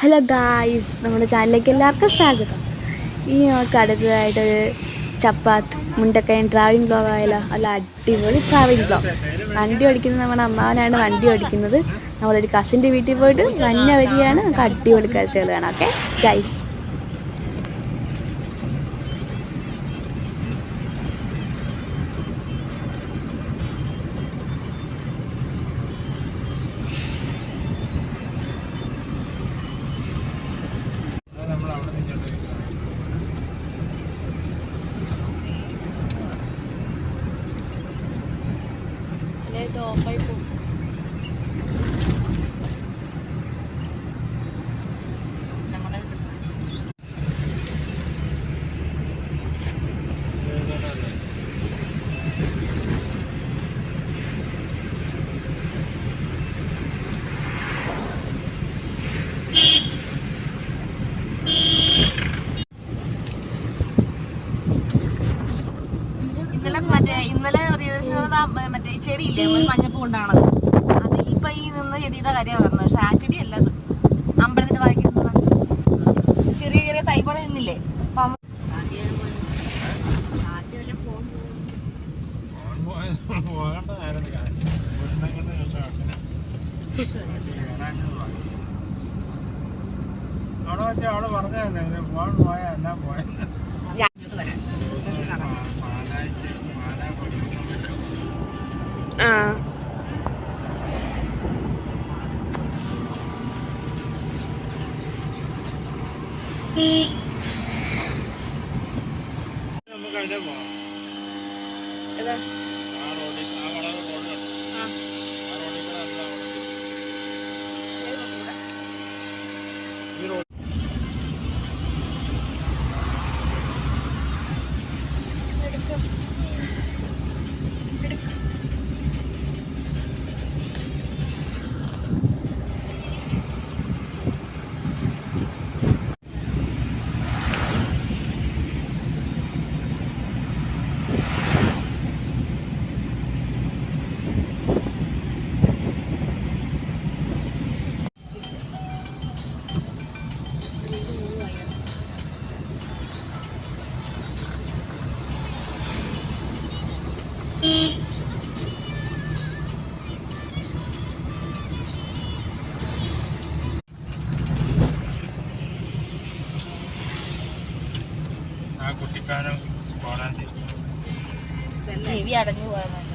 Hello guys നമ്മുടെ ചാനലിലേക്ക് എല്ലാവർക്കും സ്വാഗതം. ഈ നമുക്ക് അടുത്തതായിട്ടൊരു ചപ്പാത്ത് മുണ്ടക്കയൻ ട്രാവലിംഗ് ബ്ലോഗ് ആയാലോ? അല്ല അടിപൊളി ട്രാവലിംഗ് ബ്ലോഗ് വണ്ടി ഓടിക്കുന്നത് നമ്മുടെ അമ്മാവനാണ് വണ്ടി ഓടിക്കുന്നത്. നമ്മളൊരു കസിന്റെ വീട്ടിൽ പോയിട്ട് മഞ്ഞ വരികയാണ് നമുക്ക് അടിപൊളി കാഴ്ചകൾ കാണാം okay guys Edo, okay po. മറ്റേ ഇന്നലെ മറ്റേ ചെടി ഇല്ലേ ഒരു മഞ്ഞപ്പ് കൊണ്ടാണത്. അത് ഇപ്പൊ ഈ നിന്ന് ചെടിയുടെ കാര്യമാണ് പറഞ്ഞത്. പക്ഷെ ആ ചെടി അല്ല അത്. അമ്പലത്തിന്റെ വായിക്കുന്നത് ചെറിയ ചെറിയ തൈപ്പള നിന്നില്ലേ? അങ്ങോട്ട് രക്ഷപ്പെടണം. അവിടെ പറഞ്ഞു തന്നെ ഫോൺ പോയാ എന്നാ പോയെന്ന്. നമുക്ക് അതിലെ പോകാം ഏതാ? ആ കുട്ടിക്കാനം കോളേജ് ചെവി അടഞ്ഞു പോയാൽ